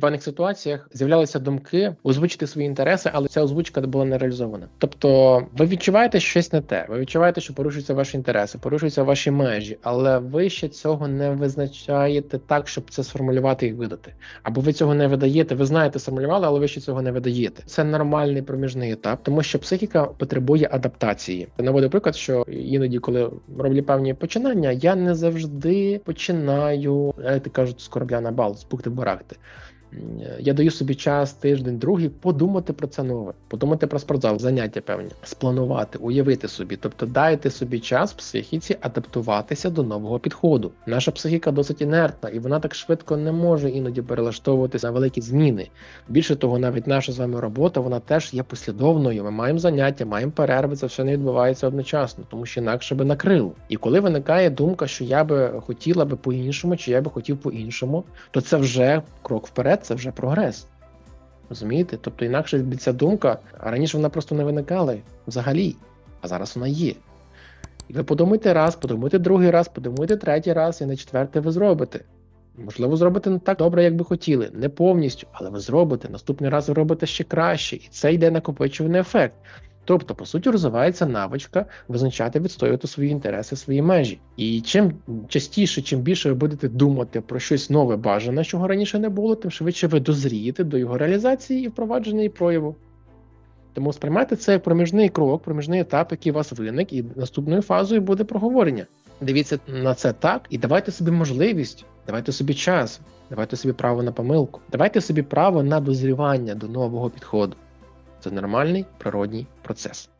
В певних ситуаціях з'являлися думки озвучити свої інтереси, але ця озвучка була не реалізована. Тобто, ви відчуваєте щось не те, ви відчуваєте, що порушуються ваші інтереси, порушуються ваші межі, але ви ще цього не визначаєте так, щоб це сформулювати і видати. Або ви цього не видаєте. Ви знаєте, сформулювали, але ви ще цього не видаєте. Це нормальний проміжний етап, тому що психіка потребує адаптації. Я наводив приклад, що іноді, коли роблю певні починання, я не завжди починаю, як ти кажуть, з корабля на бал, з бухти барахти. Я даю собі час тиждень, другий подумати про це нове, подумати про спортзал, заняття певні, спланувати, уявити собі. Тобто дайте собі час психіці адаптуватися до нового підходу. Наша психіка досить інертна, і вона так швидко не може іноді перелаштовуватися на великі зміни. Більше того, навіть наша з вами робота вона теж є послідовною. Ми маємо заняття, маємо перерви. Це все не відбувається одночасно, тому що інакше би накрило. І коли виникає думка, що я би хотіла би по-іншому, чи я би хотів по-іншому, то це вже крок це вже прогрес. Розумієте? Тобто, інакше ця думка, а раніше вона просто не виникала взагалі, а зараз вона є. І ви подумайте раз, подумайте другий раз, подумайте третій раз, і на четвертий ви зробите. Можливо, зробите не так добре, як би хотіли, не повністю, але ви зробите. Наступний раз ви робите ще краще, і це йде накопичувальний ефект. Тобто, по суті, розвивається навичка визначати, відстоювати свої інтереси, свої межі. І чим частіше, чим більше ви будете думати про щось нове бажане, чого раніше не було, тим швидше ви дозрієте до його реалізації і впровадження і прояву. Тому сприймайте це як проміжний крок, проміжний етап, який у вас виник, і наступною фазою буде проговорення. Дивіться на це так, і давайте собі можливість, давайте собі час, давайте собі право на помилку, давайте собі право на дозрівання до нового підходу. Це нормальний природній процес.